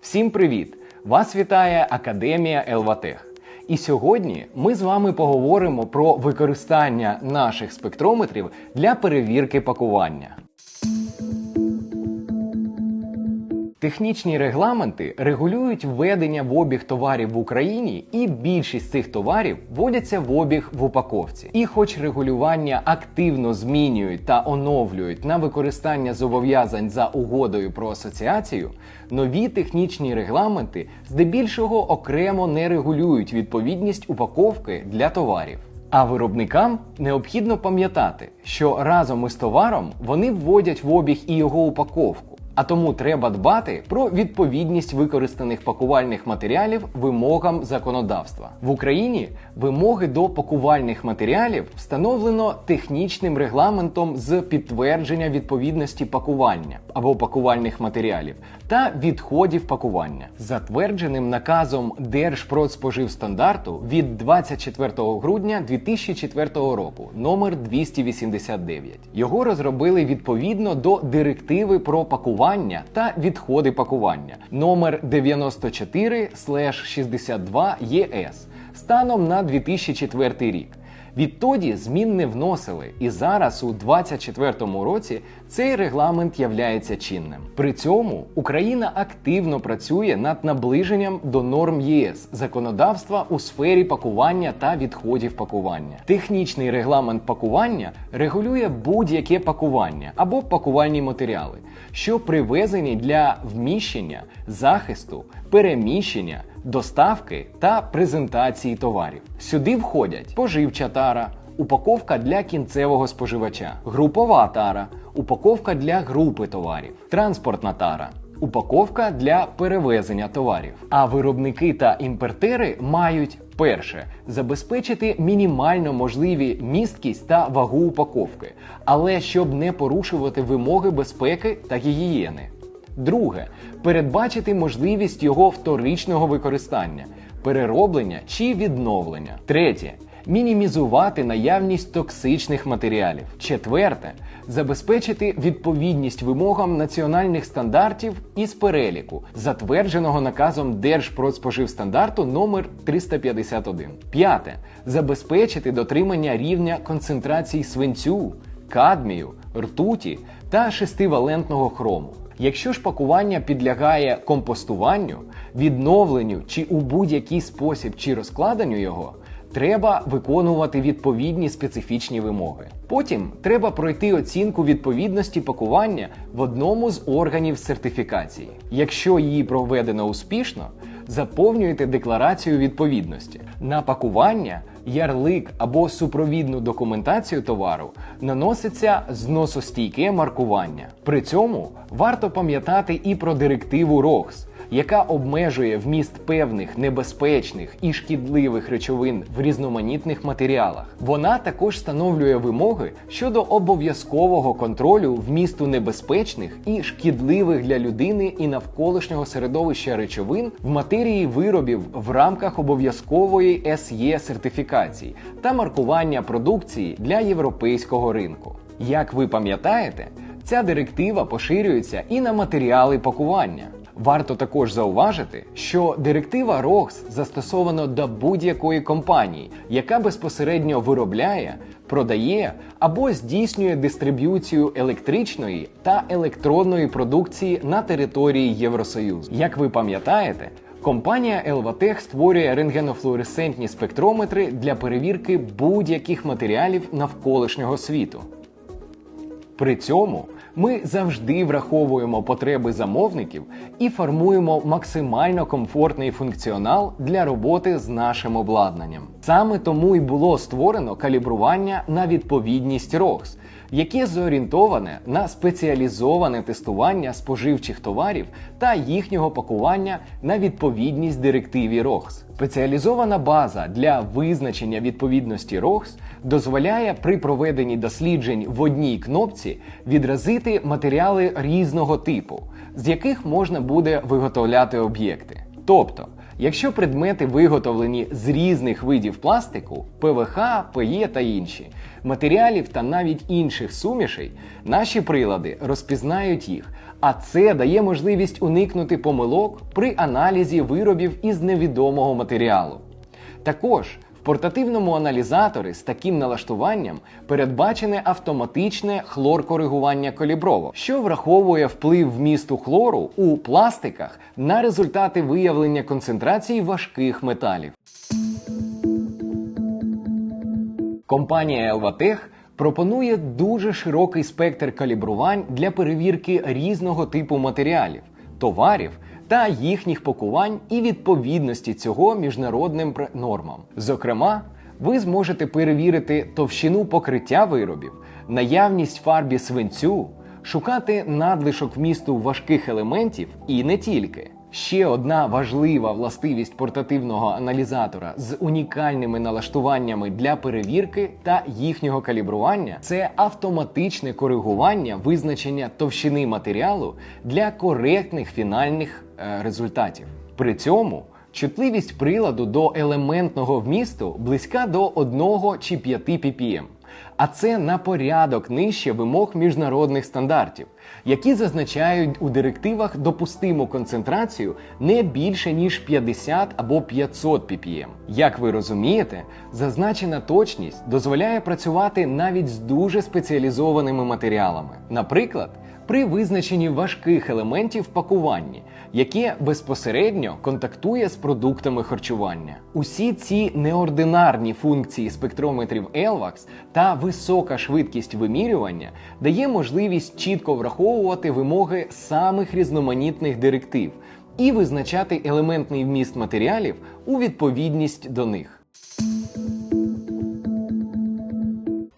Всім привіт! Вас вітає Академія Елватех. І сьогодні ми з вами поговоримо про використання наших спектрометрів для перевірки пакування. Технічні регламенти регулюють введення в обіг товарів в Україні, і більшість цих товарів вводяться в обіг в упаковці. І хоч регулювання активно змінюють та оновлюють на використання зобов'язань за угодою про асоціацію, нові технічні регламенти здебільшого окремо не регулюють відповідність упаковки для товарів. А виробникам необхідно пам'ятати, що разом із товаром вони вводять в обіг і його упаковку. А тому треба дбати про відповідність використаних пакувальних матеріалів вимогам законодавства в Україні. Вимоги до пакувальних матеріалів встановлено технічним регламентом з підтвердження відповідності пакування або пакувальних матеріалів та відходів пакування, затвердженим наказом Держпродспоживстандарту від 24 грудня 2004 року, номер 289. Його розробили відповідно до директиви про пакування та відходи пакування номер 94 ЄС станом на 2004 рік. Відтоді змін не вносили, і зараз, у 2024 році, цей регламент являється чинним. При цьому Україна активно працює над наближенням до норм ЄС законодавства у сфері пакування та відходів пакування. Технічний регламент пакування регулює будь-яке пакування або пакувальні матеріали, що привезені для вміщення, захисту, переміщення доставки та презентації товарів. Сюди входять поживча тара, упаковка для кінцевого споживача, групова тара, упаковка для групи товарів, транспортна тара. Упаковка для перевезення товарів. А виробники та імпортери мають перше забезпечити мінімально можливі місткість та вагу упаковки, але щоб не порушувати вимоги безпеки та гігієни. Друге передбачити можливість його вторичного використання, перероблення чи відновлення. Третє мінімізувати наявність токсичних матеріалів. Четверте забезпечити відповідність вимогам національних стандартів із переліку, затвердженого наказом Держпродспоживстандарту номер 351. П'яте забезпечити дотримання рівня концентрацій свинцю, кадмію, ртуті та шестивалентного хрому. Якщо ж пакування підлягає компостуванню, відновленню чи у будь-який спосіб чи розкладенню його, треба виконувати відповідні специфічні вимоги. Потім треба пройти оцінку відповідності пакування в одному з органів сертифікації. Якщо її проведено успішно, заповнюєте декларацію відповідності. На пакування ярлик або супровідну документацію товару наноситься зносостійке маркування. При цьому варто пам'ятати і про директиву ROHS, яка обмежує вміст певних небезпечних і шкідливих речовин в різноманітних матеріалах. Вона також встановлює вимоги щодо обов'язкового контролю вмісту небезпечних і шкідливих для людини і навколишнього середовища речовин в матерії виробів в рамках обов'язкової SE сертифікації та маркування продукції для європейського ринку. Як ви пам'ятаєте, ця директива поширюється і на матеріали пакування. Варто також зауважити, що директива ROHS застосована до будь-якої компанії, яка безпосередньо виробляє, продає або здійснює дистриб'юцію електричної та електронної продукції на території Євросоюзу. Як ви пам'ятаєте, компанія Elvatech створює рентгенофлуоресцентні спектрометри для перевірки будь-яких матеріалів навколишнього світу. При цьому ми завжди враховуємо потреби замовників і формуємо максимально комфортний функціонал для роботи з нашим обладнанням. Саме тому і було створено калібрування на відповідність ROHS, яке зорієнтоване на спеціалізоване тестування споживчих товарів та їхнього пакування на відповідність директиві ROHS. Спеціалізована база для визначення відповідності ROHS дозволяє при проведенні досліджень в одній кнопці відразити матеріали різного типу, з яких можна буде виготовляти об'єкти. Тобто, якщо предмети виготовлені з різних видів пластику, ПВХ, ПЕ та інші, матеріалів та навіть інших сумішей, наші прилади розпізнають їх, А це дає можливість уникнути помилок при аналізі виробів із невідомого матеріалу. Також в портативному аналізаторі з таким налаштуванням передбачене автоматичне хлор-коригування калібровок, що враховує вплив вмісту хлору у пластиках на результати виявлення концентрації важких металів. Компанія Elvatech пропонує дуже широкий спектр калібрувань для перевірки різного типу матеріалів, товарів та їхніх пакувань і відповідності цього міжнародним нормам. Зокрема, ви зможете перевірити товщину покриття виробів, наявність фарбі свинцю, шукати надлишок вмісту важких елементів і не тільки. Ще одна важлива властивість портативного аналізатора з унікальними налаштуваннями для перевірки та їхнього калібрування це автоматичне коригування визначення товщини матеріалу для коректних фінальних результатів. При цьому чутливість приладу до елементного вмісту близька до 1 чи 5 ppm. А це на порядок нижче вимог міжнародних стандартів, які зазначають у директивах допустиму концентрацію не більше ніж 50 або 500 ppm. Як ви розумієте, зазначена точність дозволяє працювати навіть з дуже спеціалізованими матеріалами. Наприклад, при визначенні важких елементів пакуванні, яке безпосередньо контактує з продуктами харчування. Усі ці неординарні функції спектрометрів ELVAX та висока швидкість вимірювання дає можливість чітко враховувати вимоги самих різноманітних директив і визначати елементний вміст матеріалів у відповідність до них.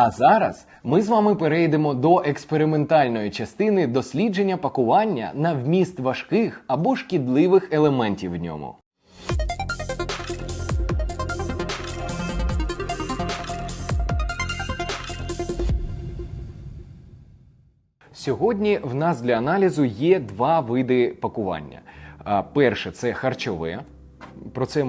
А зараз ми з вами перейдемо до експериментальної частини дослідження пакування на вміст важких або шкідливих елементів в ньому. Сьогодні в нас для аналізу є два види пакування. Перше це харчове. Про це е,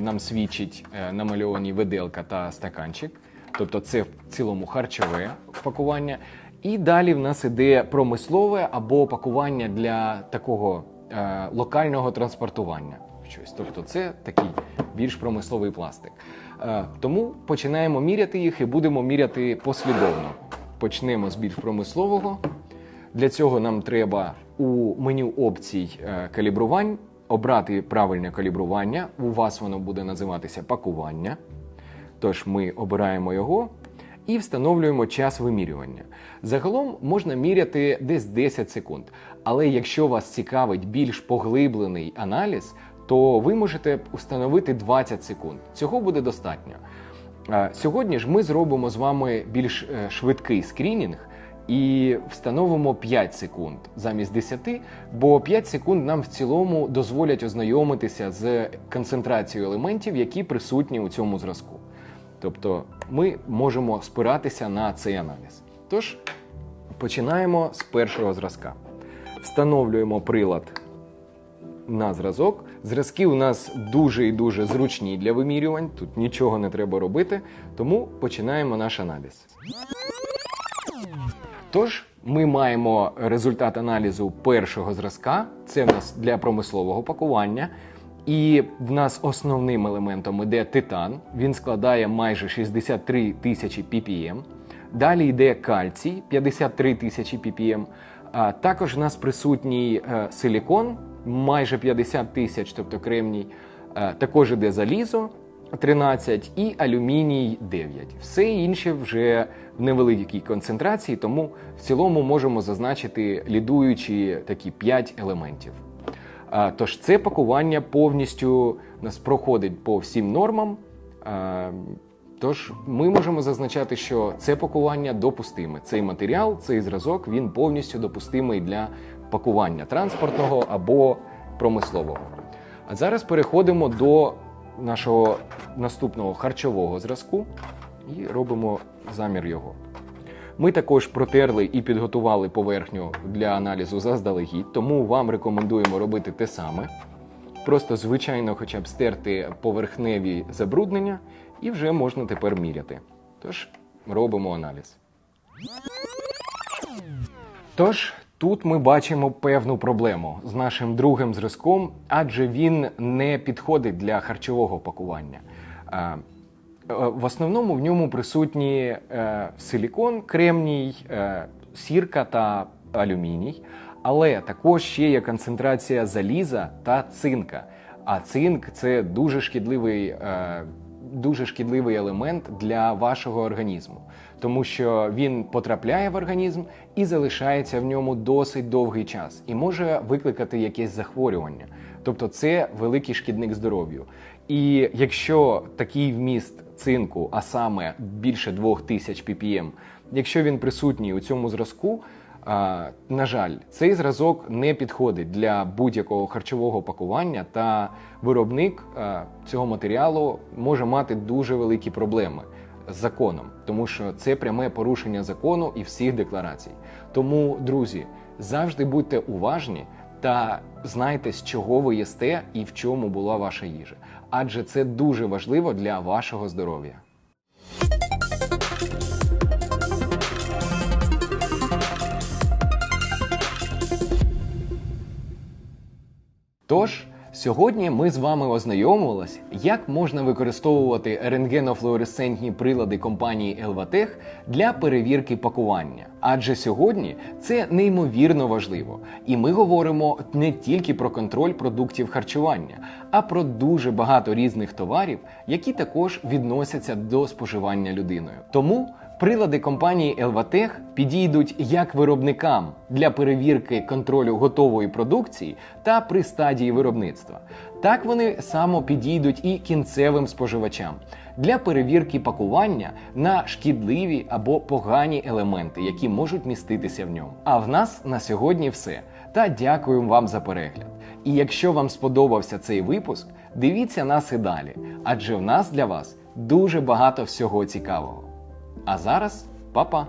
нам свідчить е, намальовані виделка та стаканчик. Тобто це в цілому харчове пакування. І далі в нас іде промислове або пакування для такого е, локального транспортування. Щось. Тобто це такий більш промисловий пластик. Е, тому починаємо міряти їх і будемо міряти послідовно. Почнемо з більш промислового. Для цього нам треба у меню опцій е, калібрувань обрати правильне калібрування. У вас воно буде називатися пакування. Тож ми обираємо його і встановлюємо час вимірювання. Загалом можна міряти десь 10 секунд. Але якщо вас цікавить більш поглиблений аналіз, то ви можете установити 20 секунд. Цього буде достатньо. Сьогодні ж ми зробимо з вами більш е, швидкий скрінінг. І встановимо 5 секунд замість 10, бо 5 секунд нам в цілому дозволять ознайомитися з концентрацією елементів, які присутні у цьому зразку. Тобто ми можемо спиратися на цей аналіз. Тож, починаємо з першого зразка. Встановлюємо прилад на зразок. Зразки у нас дуже і дуже зручні для вимірювань, тут нічого не треба робити, тому починаємо наш аналіз. Тож, ми маємо результат аналізу першого зразка. Це в нас для промислового пакування. І в нас основним елементом йде титан, він складає майже 63 тисячі ppm. Далі йде кальцій 53 тисячі ppm. А також в нас присутній е, силікон майже 50 тисяч, тобто кремній. Е, також йде залізо 13 і алюміній 9. Все інше вже в невеликій концентрації, тому в цілому можемо зазначити лідуючі такі 5 елементів. Тож це пакування повністю нас проходить по всім нормам. Тож ми можемо зазначати, що це пакування допустиме. Цей матеріал, цей зразок, він повністю допустимий для пакування транспортного або промислового. А зараз переходимо до нашого наступного харчового зразку і робимо замір його. Ми також протерли і підготували поверхню для аналізу заздалегідь, тому вам рекомендуємо робити те саме. Просто, звичайно, хоча б стерти поверхневі забруднення, і вже можна тепер міряти. Тож, робимо аналіз. Тож, Тут ми бачимо певну проблему з нашим другим зразком, адже він не підходить для харчового пакування. Е, В основному в ньому присутні е, силікон, кремній, е, сірка та алюміній, але також ще є концентрація заліза та цинка. А цинк це дуже шкідливий, дуже шкідливий елемент для вашого організму, тому що він потрапляє в організм і залишається в ньому досить довгий час і може викликати якесь захворювання. Тобто це великий шкідник здоров'ю. І якщо такий вміст цинку, а саме більше 2000 ppm, якщо він присутній у цьому зразку, на жаль, цей зразок не підходить для будь-якого харчового пакування, та виробник цього матеріалу може мати дуже великі проблеми з законом, тому що це пряме порушення закону і всіх декларацій. Тому, друзі, завжди будьте уважні та знайте, з чого ви їсте і в чому була ваша їжа, адже це дуже важливо для вашого здоров'я. Тож, сьогодні ми з вами ознайомилися, як можна використовувати рентгенофлуоресцентні прилади компанії Елватех для перевірки пакування. Адже сьогодні це неймовірно важливо, і ми говоримо не тільки про контроль продуктів харчування, а про дуже багато різних товарів, які також відносяться до споживання людиною. Тому Прилади компанії Елватех підійдуть як виробникам для перевірки контролю готової продукції та при стадії виробництва. Так вони само підійдуть і кінцевим споживачам для перевірки пакування на шкідливі або погані елементи, які можуть міститися в ньому. А в нас на сьогодні все. Та дякуємо вам за перегляд. І якщо вам сподобався цей випуск, дивіться нас і далі, адже в нас для вас дуже багато всього цікавого. А зараз па-па!